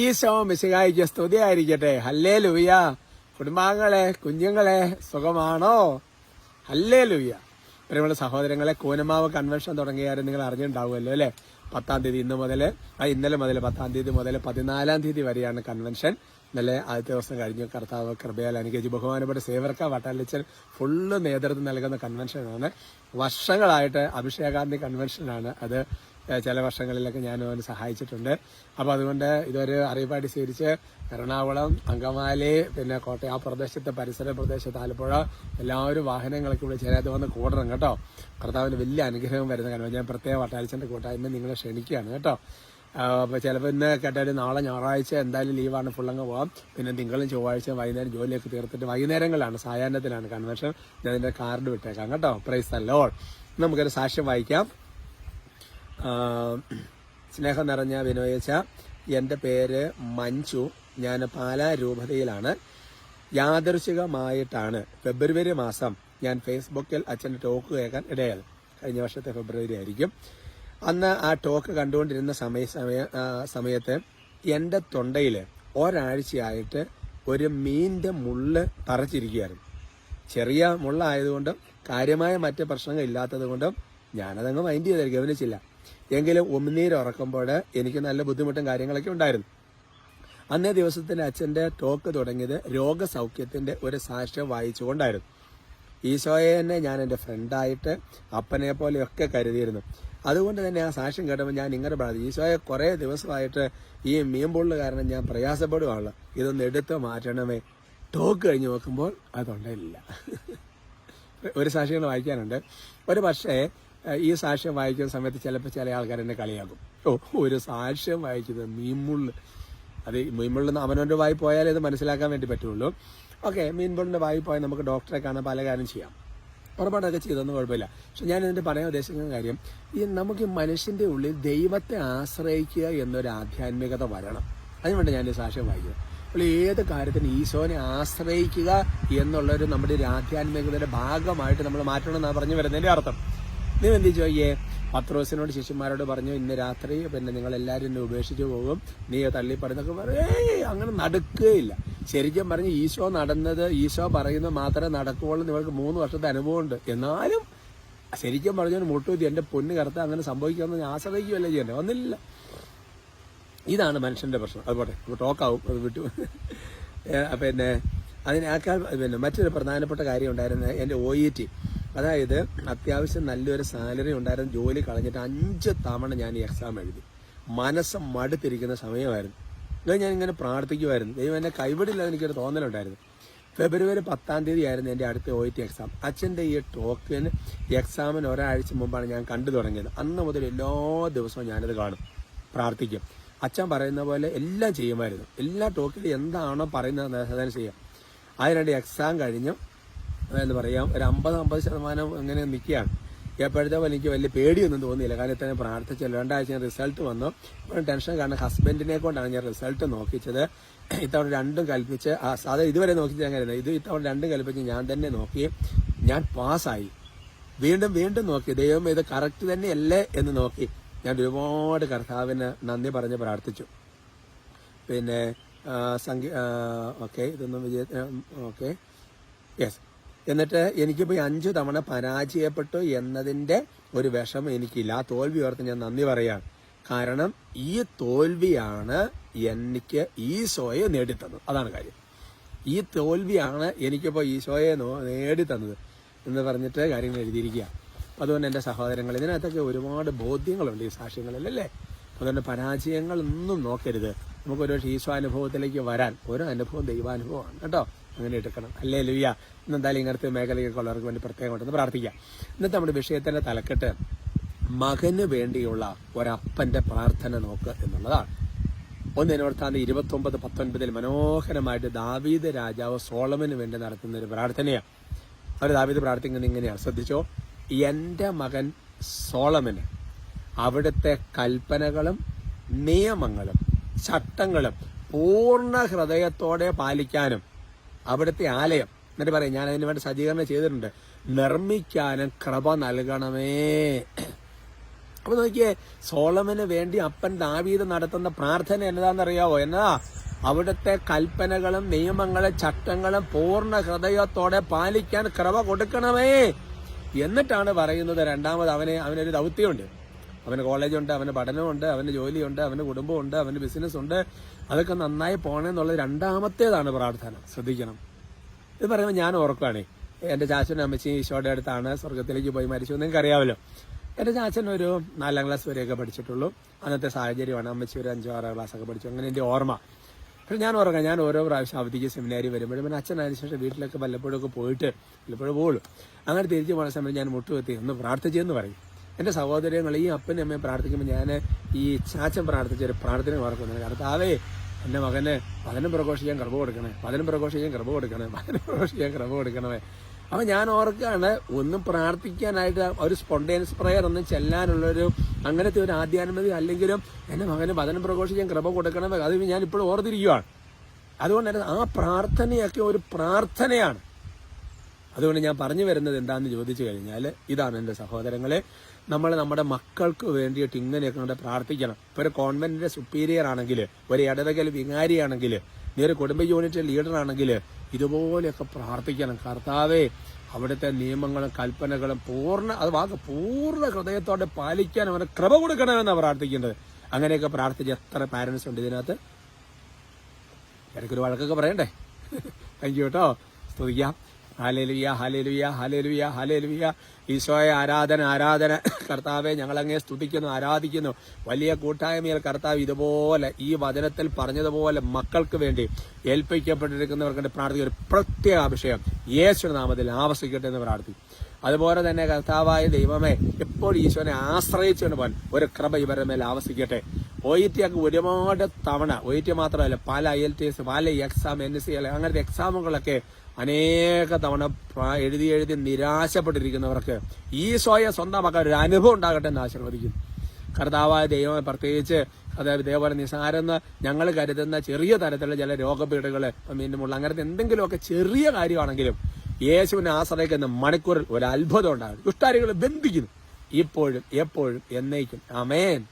ഈശോ മിശികായിക്ക് സ്തുതിയായിരിക്കട്ടെ. ഹല്ലേ ലൂയ കുടുംബാംഗങ്ങളെ കുഞ്ഞുങ്ങളെ സുഖമാണോ? ഹല്ലേ ലൂയ പ്രിയമുള്ള സഹോദരങ്ങളെ കൂനമാവ് കൺവെൻഷൻ തുടങ്ങിയാലും നിങ്ങൾ അറിഞ്ഞിട്ടുണ്ടാവുമല്ലോ അല്ലേ? പത്താം തീയതി ഇന്ന് മുതൽ ആ ഇന്നലെ മുതൽ പത്താം തീയതി മുതൽ പതിനാലാം തീയതി വരെയാണ് കൺവെൻഷൻ ഇന്നലെ ആദ്യത്തെ ദിവസം കഴിഞ്ഞു. കർത്താവ് കൃപയാൽ അനുഗ്രഹിച്ച് ബഹുമാനപ്പെട്ട സേവർക്ക വട്ടാലിച്ചൻ ഫുള്ള് നേതൃത്വം നൽകുന്ന കൺവെൻഷനാണ് വർഷങ്ങളായിട്ട് അഭിഷേകാന്തി കൺവെൻഷനാണ് അത്. ചില വർഷങ്ങളിലൊക്കെ ഞാൻ അവന് സഹായിച്ചിട്ടുണ്ട്. അപ്പോൾ അതുകൊണ്ട് ഇതൊരു അറിയിപ്പാടി സ്വീകരിച്ച് എറണാകുളം അങ്കമാലി പിന്നെ കോട്ടയം ആ പ്രദേശത്തെ പരിസര പ്രദേശത്ത് ആലപ്പുഴ എല്ലാവരും വാഹനങ്ങളൊക്കെ ഇവിടെ ചേരാതെ വന്ന് കൂടണം കേട്ടോ. കർത്താവിന് വലിയ അനുഗ്രഹം വരുന്ന കാരണം ഞാൻ പ്രത്യേക വട്ടാലിച്ചന്റെ കൂട്ടായ്മ നിങ്ങളെ ക്ഷണിക്കുകയാണ് കേട്ടോ. അപ്പോൾ ചിലപ്പോൾ ഇന്ന് കേട്ടാലും നാളെ ഞായറാഴ്ച എന്തായാലും ലീവാണ് ഫുള്ളങ്ങ് പോകാം പിന്നെ തിങ്കളും ചൊവ്വാഴ്ച വൈകുന്നേരം ജോലിയൊക്കെ തീർത്തിട്ട് വൈകുന്നേരങ്ങളിലാണ് സായാഹ്നത്തിലാണ് കൺവെൻഷൻ ഞാൻ അതിന്റെ കാർഡ് വിട്ടേക്കാം കേട്ടോ. പ്രൈസ് അല്ലോൾ നമുക്കൊരു സാക്ഷ്യം വായിക്കാം. സ്നേഹം നിറഞ്ഞ വിനോയച്ച എന്റെ പേര് മഞ്ജു. ഞാൻ പാലാ രൂപതയിലാണ്. യാദർശികമായിട്ടാണ് ഫെബ്രുവരി മാസം ഞാൻ ഫേസ്ബുക്കിൽ അച്ഛന്റെ ടോക്ക് കേൾക്കാൻ ഇടയായി കഴിഞ്ഞ വർഷത്തെ ഫെബ്രുവരി ആയിരിക്കും. അന്ന് ആ ടോക്ക് കണ്ടുകൊണ്ടിരുന്ന സമയ സമയ സമയത്ത് എന്റെ തൊണ്ടയിൽ ഒരാഴ്ചയായിട്ട് ഒരു മീനിന്റെ മുള്ള് തറച്ചിരിക്കുകയായിരുന്നു ചെറിയ മുള്ളായതുകൊണ്ടും കാര്യമായ മറ്റ് പ്രശ്നങ്ങൾ ഇല്ലാത്തത് കൊണ്ടും ഞാനതങ്ങ് മൈൻഡ് ചെയ്തായിരിക്കും ഗവനിച്ചില്ല എങ്കിലും ഉറക്കുമ്പോൾ എനിക്ക് നല്ല ബുദ്ധിമുട്ടും കാര്യങ്ങളൊക്കെ ഉണ്ടായിരുന്നു. അന്നേ ദിവസത്തിന് അച്ഛന്റെ ടോക്ക് തുടങ്ങിയത് രോഗസൗഖ്യത്തിന്റെ ഒരു സാക്ഷ്യം വായിച്ചുകൊണ്ടായിരുന്നു. ഈശോയെ തന്നെ ഞാൻ എന്റെ ഫ്രണ്ടായിട്ട് അപ്പനെ പോലെയൊക്കെ കരുതിയിരുന്നു. അതുകൊണ്ട് തന്നെ ആ സാക്ഷ്യം കേട്ടപ്പോൾ ഞാൻ ഇങ്ങനെ പറഞ്ഞു ഈശോയെ കുറേ ദിവസമായിട്ട് ഈ മീൻപൊള്ളു കാരണം ഞാൻ പ്രയാസപ്പെടുവാണല്ലോ ഇതൊന്ന് എടുത്ത് മാറ്റണമേ. ടോക്ക് കഴിഞ്ഞ് നോക്കുമ്പോൾ അതുണ്ടായില്ല. ഒരു സാക്ഷ്യങ്ങൾ വായിക്കാനുണ്ട്. ഒരു പക്ഷേ ഈ സാക്ഷ്യം വായിക്കുന്ന സമയത്ത് ചിലപ്പോൾ ചില ആൾക്കാർ എന്നെ കളിയാക്കും. ഓ ഒരു സാക്ഷ്യം വായിക്കുന്നത് മീൻമുള്ള്. അത് മീൻമുള്ളിൽ നിന്ന് അവനവന്റെ വായി പോയാലേ ഇത് മനസ്സിലാക്കാൻ വേണ്ടി പറ്റുള്ളൂ. ഓക്കെ മീൻമുള്ളിന്റെ വായി പോയാൽ നമുക്ക് ഡോക്ടറെ കാണാൻ പല കാര്യം ചെയ്യാം. ഉറപ്പാടൊക്കെ ചെയ്തൊന്നും കുഴപ്പമില്ല. പക്ഷെ ഞാൻ ഇതിന്റെ പറയാൻ ഉദ്ദേശിക്കുന്ന കാര്യം ഈ നമുക്ക് മനുഷ്യന്റെ ഉള്ളിൽ ദൈവത്തെ ആശ്രയിക്കുക എന്നൊരു ആധ്യാത്മികത വരണം. അതിനുവേണ്ടി ഞാൻ ഈ സാക്ഷ്യം വായിക്കുക അപ്പോൾ ഏത് കാര്യത്തിന് ഈശോനെ ആശ്രയിക്കുക എന്നുള്ളൊരു നമ്മുടെ ഒരു ആധ്യാത്മികതയുടെ ഭാഗമായിട്ട് നമ്മൾ മാറ്റണം എന്നാണ് പറഞ്ഞു വരുന്നതിന്റെ അർത്ഥം. നീ എന്ത് ചോയ്യേ? പത്രോസിനോട് ശിഷ്യന്മാരോട് പറഞ്ഞു ഇന്ന് രാത്രി പിന്നെ നിങ്ങൾ എല്ലാവരും എന്നെ ഉപേക്ഷിച്ച് പോകും. നീ തള്ളി പറയുന്നൊക്കെ പറയേ. അങ്ങനെ നടക്കുകയില്ല. ശരിക്കും പറഞ്ഞ് ഈശോ നടന്നത് ഈശോ പറയുന്നത് മാത്രമേ നടക്കുകയുള്ളൂ. നിങ്ങൾക്ക് മൂന്ന് വർഷത്തെ അനുഭവമുണ്ട്. എന്നാലും ശരിക്കും പറഞ്ഞാൽ മുട്ടൂത്തി എന്റെ പൊന്ന് കറുത്ത അങ്ങനെ സംഭവിക്കുമെന്ന് ഞാൻ ആശ്രയിക്കുകയല്ലേ ചെയ്യണ്ടേ ഒന്നില്ല ഇതാണ് മനുഷ്യന്റെ പ്രശ്നം. അതുപോലെ ടോക്കാവും അത് വിട്ടു. പിന്നെ അതിനേക്കാൾ പിന്നെ മറ്റൊരു പ്രധാനപ്പെട്ട കാര്യം ഉണ്ടായിരുന്നത് എന്റെ ഒ ഇ ടി അതായത് അത്യാവശ്യം നല്ലൊരു സാലറി ഉണ്ടായിരുന്ന ജോലി കളഞ്ഞിട്ട് അഞ്ച് തവണ ഞാൻ ഈ എക്സാം എഴുതി. മനസ്സ് മടുത്തിരിക്കുന്ന സമയമായിരുന്നു. അത് ഞാൻ ഇങ്ങനെ പ്രാർത്ഥിക്കുമായിരുന്നു ദൈവം എന്നെ കൈവിടില്ല എനിക്കൊരു തോന്നലുണ്ടായിരുന്നു. ഫെബ്രുവരി പത്താം തീയതി ആയിരുന്നു എന്റെ അടുത്ത ഒ ടി എക്സാം അച്ഛന്റെ ഈ ടോക്കിന് എക്സാമിന് ഒരാഴ്ച മുമ്പാണ് ഞാൻ കണ്ടു തുടങ്ങിയത്. അന്ന് മുതൽ എല്ലാ ദിവസവും ഞാനത് കാണും. പ്രാർത്ഥിക്കും. അച്ഛൻ പറയുന്ന പോലെ എല്ലാം ചെയ്യുമായിരുന്നു. എല്ലാ ടോക്കിലും എന്താണോ പറയുന്നത് അതനുസരിച്ച് ചെയ്യാം. അതിനിടെ എക്സാം കഴിഞ്ഞു എന്ന് പറയാം ഒരു അമ്പത് അമ്പത് ശതമാനം അങ്ങനെ നിൽക്കുകയാണ് എപ്പോഴത്തെ പോലെ എനിക്ക് വലിയ പേടിയൊന്നും തോന്നിയില്ല. കാരണം തന്നെ പ്രാർത്ഥിച്ചല്ലോ രണ്ടാഴ്ച റിസൾട്ട് വന്നു. ടെൻഷൻ കാരണം ഹസ്ബൻഡിനെ കൊണ്ടാണ് ഞാൻ റിസൾട്ട് നോക്കിച്ചത്. ഇത്തവണ രണ്ടും കൽപ്പിച്ച് അത് ഇതുവരെ നോക്കിച്ച് കരുതുന്നത് ഇത് ഇത്തവണ രണ്ടും കൽപ്പിച്ച് ഞാൻ തന്നെ നോക്കി. ഞാൻ പാസ്സായി. വീണ്ടും വീണ്ടും നോക്കി. ദൈവം ഇത് കറക്റ്റ് തന്നെയല്ലേ എന്ന് നോക്കി. ഞാൻ ഒരുപാട് കർത്താവിന് നന്ദി പറഞ്ഞ് പ്രാർത്ഥിച്ചു. പിന്നെ സംഗീ ഓക്കെ ഇതൊന്നും വിജയ ഓക്കെ യെസ് എന്നിട്ട് എനിക്കിപ്പോൾ അഞ്ചു തവണ പരാജയപ്പെട്ടു എന്നതിന്റെ ഒരു വിഷമം എനിക്കില്ല. ആ തോൽവി ഓർത്ത് ഞാൻ നന്ദി പറയാം കാരണം ഈ തോൽവിയാണ് എനിക്ക് ഈ ഈശോയെ നേടിത്തന്നത്. അതാണ് കാര്യം. ഈ തോൽവിയാണ് എനിക്കിപ്പോൾ ഈശോയെ നേടിത്തന്നത് എന്ന് പറഞ്ഞിട്ട് കാര്യങ്ങൾ എഴുതിയിരിക്കുക. അതുകൊണ്ട് എന്റെ സഹോദരങ്ങൾ ഇതിനകത്തൊക്കെ ഒരുപാട് ബോധ്യങ്ങളുണ്ട് ഈ സാക്ഷ്യങ്ങളിൽ അല്ലേ? അതുകൊണ്ട് പരാജയങ്ങളൊന്നും നോക്കരുത്. നമുക്കൊരു ഈശോ അനുഭവത്തിലേക്ക് വരാൻ ഓരോ അനുഭവം ദൈവാനുഭവമാണ് കേട്ടോ? അങ്ങനെ എടുക്കണം. അല്ലേ ലുയ്യ ഇന്ന് എന്തായാലും ഇങ്ങനത്തെ മേഖലയിലേക്കുള്ളവർക്ക് വേണ്ടി പ്രത്യേകമായിട്ടൊന്ന് പ്രാർത്ഥിക്കാം. ഇന്നത്തെ നമ്മുടെ വിഷയത്തിന്റെ തലക്കെട്ട് മകന് വേണ്ടിയുള്ള ഒരപ്പന്റെ പ്രാർത്ഥന നോക്ക് എന്നുള്ളതാണ്. ഒന്നിനോർത്താണ്ട് ഇരുപത്തി ഒമ്പത് പത്തൊൻപതിൽ മനോഹരമായിട്ട് ദാവീദ് രാജാവ് സോളമന് വേണ്ടി നടത്തുന്ന ഒരു പ്രാർത്ഥനയാണ്. അവർ ദാവീദ് പ്രാർത്ഥിക്കുന്നത് ഇങ്ങനെയാണ്. ശ്രദ്ധിച്ചോ? എന്റെ മകൻ സോളമന് അവിടുത്തെ കൽപ്പനകളും നിയമങ്ങളും ചട്ടങ്ങളും പൂർണ ഹൃദയത്തോടെ പാലിക്കാനും അവിടുത്തെ ആലയം. എന്നിട്ട് പറയും ഞാൻ അതിന് വേണ്ടി സജ്ജീകരണം ചെയ്തിട്ടുണ്ട്. നിർമ്മിക്കാനും കൃപ നൽകണമേ. അപ്പൊ നോക്കിയേ സോളമന് വേണ്ടി അപ്പൻ ദാവീദ് നടത്തുന്ന പ്രാർത്ഥന എന്നതാണെന്നറിയാവോ എന്നാ അവിടുത്തെ കൽപ്പനകളും നിയമങ്ങളും ചട്ടങ്ങളും പൂർണ ഹൃദയത്തോടെ പാലിക്കാൻ കൃപ കൊടുക്കണമേ. എന്നിട്ടാണ് പറയുന്നത് രണ്ടാമത് അവനെ അവനൊരു ദൗത്യമുണ്ട്. അവന് കോളേജുണ്ട് അവന് പഠനമുണ്ട് അവന് ജോലിയുണ്ട് അവന് കുടുംബമുണ്ട് അവന് ബിസിനസ് ഉണ്ട് അതൊക്കെ നന്നായി പോകണമെന്നുള്ള രണ്ടാമത്തേതാണ് പ്രാർത്ഥന. ശ്രദ്ധിക്കണം. ഇത് പറയുമ്പോൾ ഞാൻ ഓർക്കുകയാണേ എന്റെ ചാച്ചനും അമ്മച്ചിയും ഈശോയുടെ അടുത്താണ് സ്വർഗത്തിലേക്ക് പോയി മരിച്ചു. നിങ്ങൾക്ക് അറിയാമല്ലോ. എന്റെ ചാച്ചൻ ഒരു നാലാം ക്ലാസ് വരെയൊക്കെ പഠിച്ചിട്ടുള്ളൂ. അന്നത്തെ സാഹചര്യമാണ് അമ്മച്ചി ഒരു അഞ്ചോ ആറോ ക്ലാസ് ഒക്കെ പഠിച്ചു. അങ്ങനെ എന്റെ ഓർമ്മ. പക്ഷെ ഞാൻ ഓർക്കാം ഞാൻ ഓരോ പ്രാവശ്യം അവധിക്ക് സെമിനാരി വരുമ്പോഴും പിന്നെ അച്ഛൻ അതിനുശേഷം വീട്ടിലൊക്കെ വല്ലപ്പോഴും ഒക്കെ പോയിട്ട് വല്ലപ്പോഴും പോകുള്ളൂ അങ്ങനെ തിരിച്ചു പോകുന്ന സമയത്ത് ഞാൻ മുട്ടുകുത്തി ഒന്ന് പ്രാർത്ഥിച്ചെന്ന് പറയും. എന്റെ സഹോദരങ്ങൾ ഈ അപ്പനും അമ്മയും പ്രാർത്ഥിക്കുമ്പോൾ ഞാൻ ഈ ചാച്ചൻ പ്രാർത്ഥിച്ച ഒരു പ്രാർത്ഥന ഓർക്കുന്നത് കർത്താവേ എന്റെ മകന് പതിനും പ്രഘോഷിക്കാൻ കൃപ കൊടുക്കണേ പതിനും പ്രഘോഷിക്കാൻ കൃപ കൊടുക്കണേ പതിനും പ്രഘോഷിക്കാൻ കൃപ കൊടുക്കണമേ അപ്പം ഞാൻ ഓർക്കുകയാണ് ഒന്നും പ്രാർത്ഥിക്കാനായിട്ട് ഒരു സ്പോണ്ടേനിയസ് പ്രയർ ഒന്നും ചെല്ലാനുള്ളൊരു അങ്ങനത്തെ ഒരു ആധ്യാത്മിക അല്ലെങ്കിലും എന്റെ മകന് പതിനും പ്രഘോഷിക്കാൻ കൃപ കൊടുക്കണമേ അത് ഞാൻ ഇപ്പോഴും ഓർത്തിരിക്കുകയാണ് അതുകൊണ്ട് തന്നെ ആ പ്രാർത്ഥനയൊക്കെ ഒരു പ്രാർത്ഥനയാണ്. അതുകൊണ്ട് ഞാൻ പറഞ്ഞു വരുന്നത് എന്താണെന്ന് ചോദിച്ചു കഴിഞ്ഞാൽ ഇതാണ് എന്റെ സഹോദരങ്ങളെ. നമ്മൾ നമ്മുടെ മക്കൾക്ക് വേണ്ടിയിട്ട് ഇങ്ങനെയൊക്കെ കണ്ട് പ്രാർത്ഥിക്കണം. ഇപ്പൊ ഒരു കോൺവെന്റിന്റെ സുപ്പീരിയർ ആണെങ്കിൽ ഒരു ഇടവകൽ വികാരിയാണെങ്കിൽ നീ ഒരു കുടുംബ യൂണിറ്റ് ലീഡർ ആണെങ്കിൽ ഇതുപോലെയൊക്കെ പ്രാർത്ഥിക്കണം. കർത്താവേ അവിടുത്തെ നിയമങ്ങളും കൽപ്പനകളും പൂർണ അത് വാക്ക് പൂർണ ഹൃദയത്തോടെ പാലിക്കാൻ അവന് ക്രമ കൊടുക്കണമെന്നാണ് പ്രാർത്ഥിക്കേണ്ടത്. അങ്ങനെയൊക്കെ പ്രാർത്ഥിച്ച് എത്ര പാരന്റ്സ് ഉണ്ട് ഇതിനകത്ത്? ഇടയ്ക്കൊരു വഴക്കൊക്കെ പറയണ്ടേ? താങ്ക് യു കേട്ടോ സ്തുതിക്കാം. ഹാലേലുയ ഹലലുയ ഹലലുയ ഹലലുയ. ഈശോയെ ആരാധന ആരാധന. കർത്താവെ ഞങ്ങളങ്ങേ സ്തുതിക്കുന്നു ആരാധിക്കുന്നു. വലിയ കൂട്ടായ്മയിൽ കർത്താവ് ഇതുപോലെ ഈ വചനത്തിൽ പറഞ്ഞതുപോലെ മക്കൾക്ക് വേണ്ടി ഏൽപ്പിക്കപ്പെട്ടിരിക്കുന്നവർക്ക് വേണ്ടി പ്രാർത്ഥിക്കുന്ന ഒരു പ്രത്യേക അഭിഷേകം. യേശു നാമത്തിൽ ആവസിക്കട്ടെ എന്ന് പ്രാർത്ഥിക്കും. അതുപോലെ തന്നെ കർത്താവായ ദൈവമേ എപ്പോഴും ഈശോനെ ആശ്രയിച്ചുകൊണ്ട് പോകാൻ ഒരു കൃപ ഇവരുടെ മേൽ ആവശ്യിക്കട്ടെ ഒ ഇ ടി ഒക്കെ ഒരുപാട് തവണ ഒ ഇ ടി മാത്രമല്ല പല ഐ എൽ ടി എസ് പല എക്സാം എൻ എസ് സി അങ്ങനത്തെ എക്സാമുകളൊക്കെ അനേക തവണ എഴുതി എഴുതി നിരാശപ്പെട്ടിരിക്കുന്നവർക്ക് ഈ സ്വയ സ്വന്തമാക്കാൻ ഒരു അനുഭവം ഉണ്ടാകട്ടെ എന്ന് ആശീർവദിക്കുന്നു. കർത്താവായ ദൈവം പ്രത്യേകിച്ച് അതായത് ഇതേപോലെ നിസാരെന്ന് ഞങ്ങൾ കരുതുന്ന ചെറിയ തരത്തിലുള്ള ചില രോഗപീഠകൾ മീനുമുള്ള അങ്ങനത്തെ എന്തെങ്കിലുമൊക്കെ ചെറിയ കാര്യമാണെങ്കിലും യേശുവിനെ ആശ്രയിക്കുന്ന മണിക്കൂറിൽ ഒരു അത്ഭുതം ഉണ്ടാകും. ദുഷ്ടാരികളെ ബന്ധിക്കുന്നു. ഇപ്പോഴും എപ്പോഴും എന്നേക്കും. അമേൻ